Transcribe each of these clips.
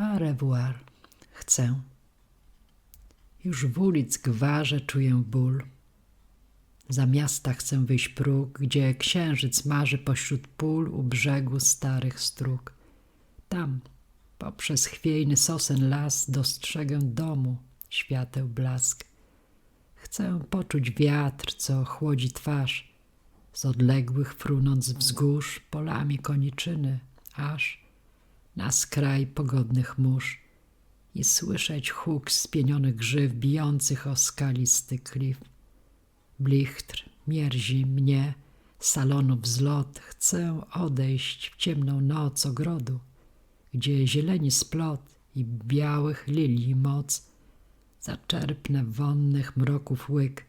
A revoir. Chcę. Już w ulic gwarze czuję ból. Za miasta chcę wyjść próg, gdzie księżyc marzy pośród pól u brzegu starych stróg. Tam, poprzez chwiejny sosen las, dostrzegę domu świateł blask. Chcę poczuć wiatr, co chłodzi twarz, z odległych frunąc wzgórz polami koniczyny, aż na skraj pogodnych mórz i słyszeć huk spienionych grzyw bijących o skalisty klif. Blichtr mierzi mnie, salonu wzlot, chcę odejść w ciemną noc ogrodu, gdzie zieleni splot i białych lilii moc, zaczerpnę wonnych mroków łyk,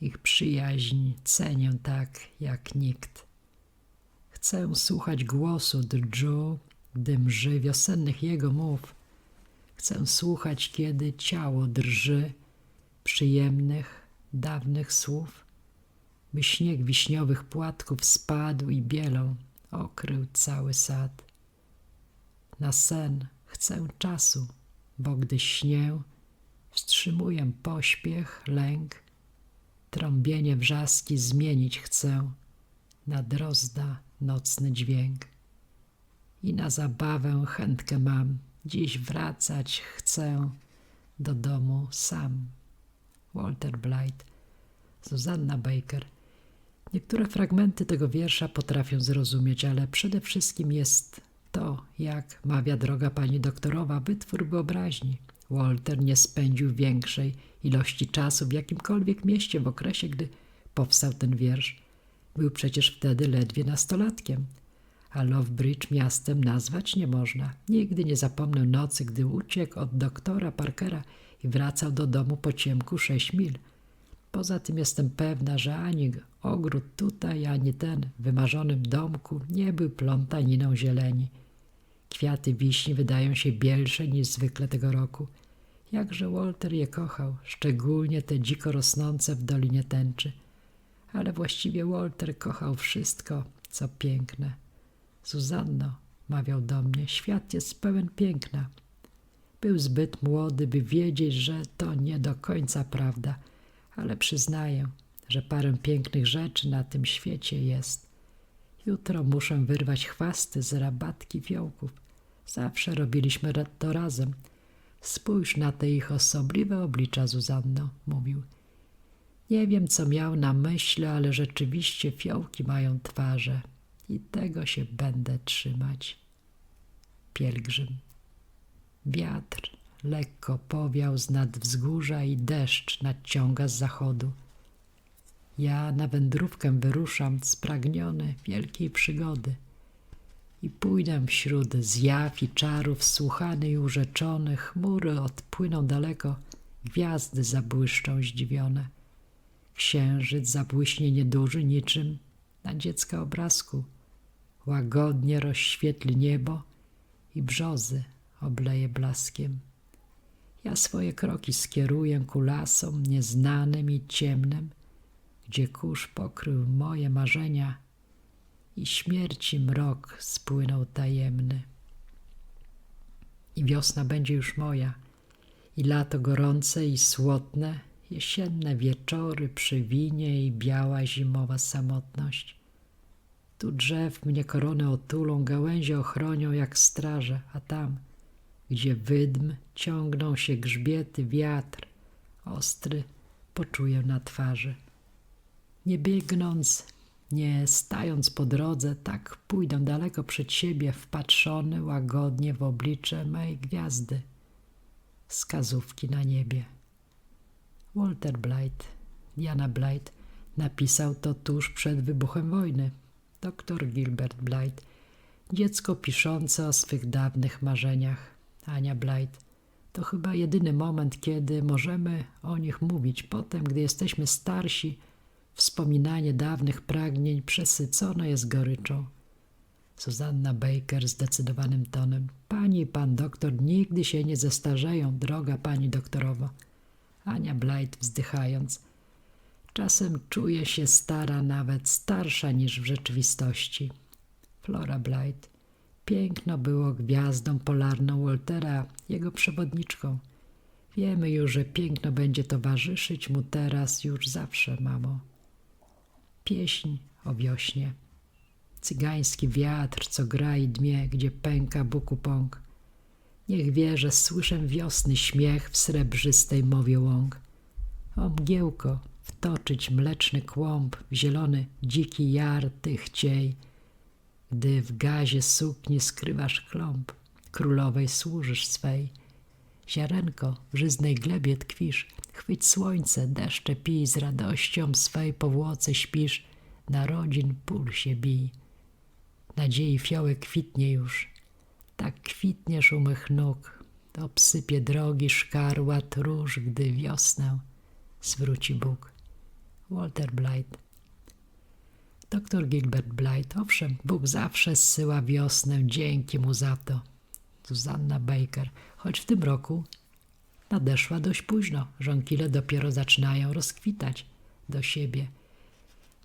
ich przyjaźń cenię tak jak nikt. Chcę słuchać głosu drżu, gdy mrzy wiosennych jego mów. Chcę słuchać, kiedy ciało drży przyjemnych, dawnych słów, by śnieg wiśniowych płatków spadł i bielą okrył cały sad. Na sen chcę czasu, bo gdy śnię, wstrzymuję pośpiech, lęk, trąbienie wrzaski zmienić chcę na drozda nocny dźwięk. I na zabawę chętkę mam, dziś wracać chcę do domu sam. Walter Blight, Susanna Baker. Niektóre fragmenty tego wiersza potrafię zrozumieć, ale przede wszystkim jest to, jak mawia droga pani doktorowa, wytwór wyobraźni. Walter nie spędził większej ilości czasu w jakimkolwiek mieście w okresie, gdy powstał ten wiersz. Był przecież wtedy ledwie nastolatkiem, a Lovebridge miastem nazwać nie można. Nigdy nie zapomnę nocy, gdy uciekł od doktora Parkera i wracał do domu po ciemku sześć mil. Poza tym jestem pewna, że ani ogród tutaj, ani ten w wymarzonym domku nie był plątaniną zieleni. Kwiaty wiśni wydają się bielsze niż zwykle tego roku. Jakże Walter je kochał, szczególnie te dziko rosnące w Dolinie Tęczy. Ale właściwie Walter kochał wszystko, co piękne. Zuzanno, mawiał do mnie, świat jest pełen piękna. Był zbyt młody, by wiedzieć, że to nie do końca prawda, ale przyznaję, że parę pięknych rzeczy na tym świecie jest. Jutro muszę wyrwać chwasty z rabatki fiołków. Zawsze robiliśmy to razem. Spójrz na te ich osobliwe oblicza, Zuzanno, mówił. Nie wiem, co miał na myśli, ale rzeczywiście fiołki mają twarze i tego się będę trzymać. Pielgrzym. Wiatr lekko powiał z nad wzgórza i deszcz nadciąga z zachodu. Ja na wędrówkę wyruszam spragniony wielkiej przygody i pójdę wśród zjaw i czarów słuchany i urzeczony, chmury odpłyną daleko, gwiazdy zabłyszczą zdziwione. Księżyc zabłyśnie nieduży niczym na dziecka obrazku, łagodnie rozświetli niebo i brzozy obleje blaskiem. Ja swoje kroki skieruję ku lasom nieznanym i ciemnym, gdzie kurz pokrył moje marzenia i śmierci mrok spłynął tajemny. I wiosna będzie już moja, i lato gorące i słodne, jesienne wieczory przy winie i biała zimowa samotność. Tu drzew mnie korony otulą, gałęzie ochronią jak straże, a tam, gdzie wydm ciągną się grzbiety, wiatr ostry poczuję na twarzy. Nie biegnąc, nie stając po drodze, tak pójdę daleko przed siebie, wpatrzony łagodnie w oblicze mej gwiazdy, skazówki na niebie. Walter Blight, Diana Blight, napisał to tuż przed wybuchem wojny. Doktor Gilbert Blight, dziecko piszące o swych dawnych marzeniach. Ania Blight, to chyba jedyny moment, kiedy możemy o nich mówić. Potem, gdy jesteśmy starsi, Wspominanie dawnych pragnień przesycone jest goryczą. Susanna Baker zdecydowanym tonem. Pani i pan doktor nigdy się nie zestarzeją, droga pani doktorowo. Ania Blight wzdychając. Czasem czuję się stara, nawet starsza niż w rzeczywistości. Flora Blight. Piękno było gwiazdą polarną Waltera, jego przewodniczką. Wiemy już, że piękno będzie towarzyszyć mu teraz już zawsze, mamo. Pieśń o wiośnie. Cygański wiatr, co gra i dmie, gdzie pęka buku pąk. Niech wie, że słyszę wiosny śmiech w srebrzystej mowie łąk. O mgiełko, wtoczyć mleczny kłąb w zielony, dziki jar tych ciej. Gdy w gazie sukni skrywasz kląb, królowej służysz swej. Ziarenko, w żyznej glebie tkwisz, chwyć słońce, deszcze pij, z radością swej powłoce śpisz, narodzin pulsie bij. Nadziei fiołek kwitnie już, tak kwitniesz u mych nóg, obsypie drogi szkarłat róż, gdy wiosnę zwróci Bóg. Walter Blythe Doktor Gilbert Blythe, owszem, Bóg zawsze zsyła wiosnę, dzięki mu za to. Zuzanna Baker, choć w tym roku nadeszła dość późno, żonkile dopiero zaczynają rozkwitać do siebie.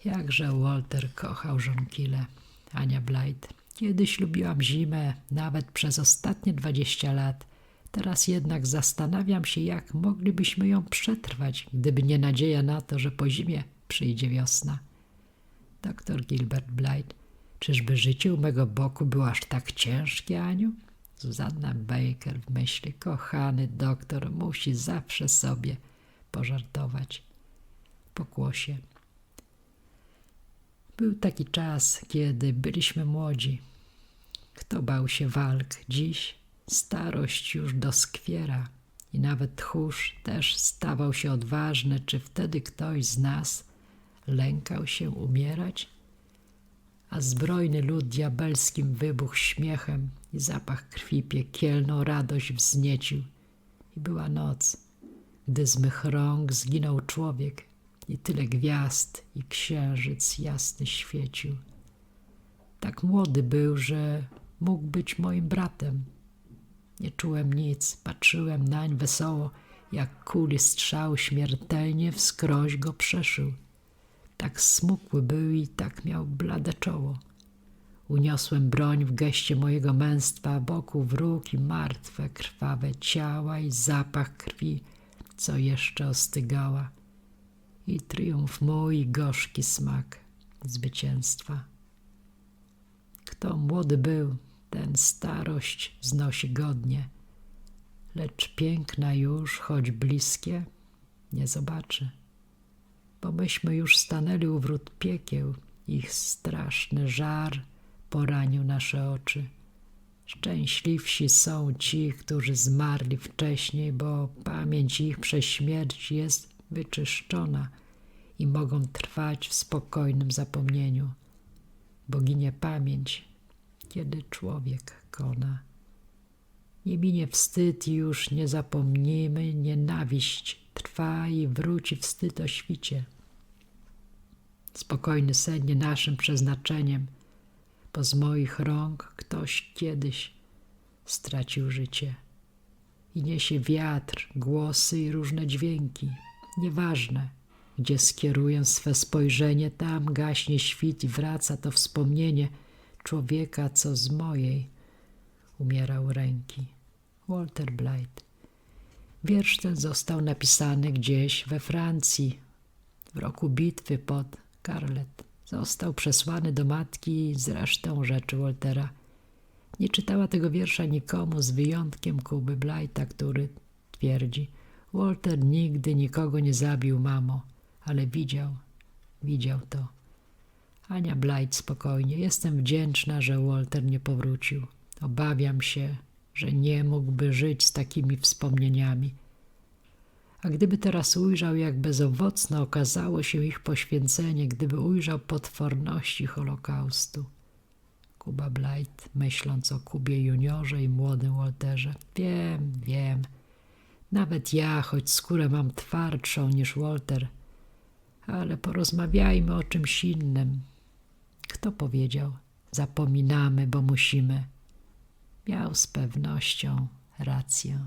Jakże Walter kochał żonkile. Ania Blythe. Kiedyś lubiłam zimę, nawet przez ostatnie dwadzieścia lat. Teraz jednak zastanawiam się, jak moglibyśmy ją przetrwać, gdyby nie nadzieja na to, że po zimie przyjdzie wiosna. Doktor Gilbert Blythe. Czyżby życie u mego boku było aż tak ciężkie, Aniu? Zuzanna Baker w myśli, kochany doktor musi zawsze sobie pożartować. Pokłosie. Był taki czas, kiedy byliśmy młodzi. Kto bał się walk? Dziś starość już doskwiera i nawet tchórz też stawał się odważny. Czy wtedy ktoś z nas lękał się umierać? A zbrojny lud diabelskim wybuchł śmiechem i zapach krwi piekielną radość wzniecił. I była noc, gdy z mych rąk zginął człowiek i tyle gwiazd i księżyc jasny świecił. Tak młody był, że mógł być moim bratem. Nie czułem nic, patrzyłem nań wesoło, jak kuli strzał śmiertelnie wskroś go przeszył. Tak smukły był i tak miał blade czoło. Uniosłem broń w geście mojego męstwa, boku wróg i martwe, krwawe ciała i zapach krwi, co jeszcze ostygała. I triumf mój, gorzki smak zwycięstwa. Kto młody był, ten starość znosi godnie, lecz piękna już, choć bliskie, nie zobaczy. Bo myśmy już stanęli u wrót piekieł, ich straszny żar poranił nasze oczy. Szczęśliwsi są ci, którzy zmarli wcześniej, bo pamięć ich przez śmierć jest wyczyszczona i mogą trwać w spokojnym zapomnieniu. Boginie pamięć, kiedy człowiek kona. Nie minie wstyd i już nie zapomnimy, nienawiść trwa i wróci wstyd o świcie. Spokojny sen nie naszym przeznaczeniem, bo z moich rąk ktoś kiedyś stracił życie. I niesie wiatr, głosy i różne dźwięki, nieważne, gdzie skieruję swe spojrzenie, tam gaśnie świt i wraca to wspomnienie człowieka, co z mojej umierał ręki. Walter Blythe. Wiersz ten został napisany gdzieś we Francji w roku bitwy pod Carlet. Został przesłany do matki z resztą rzeczy Waltera. Nie czytała tego wiersza nikomu z wyjątkiem Kuby Blyta, który twierdzi Walter nigdy nikogo nie zabił, mamo, ale widział, widział to. Ania Blythe spokojnie. Jestem wdzięczna, że Walter nie powrócił. Obawiam się, że nie mógłby żyć z takimi wspomnieniami. A gdyby teraz ujrzał, jak bezowocne okazało się ich poświęcenie, gdyby ujrzał potworności Holokaustu. Kuba Blight, myśląc o Kubie juniorze i młodym Walterze. Wiem, wiem. Nawet ja, choć skórę mam twardszą niż Walter, ale porozmawiajmy o czymś innym. Kto powiedział? Zapominamy, bo musimy. Miał z pewnością rację.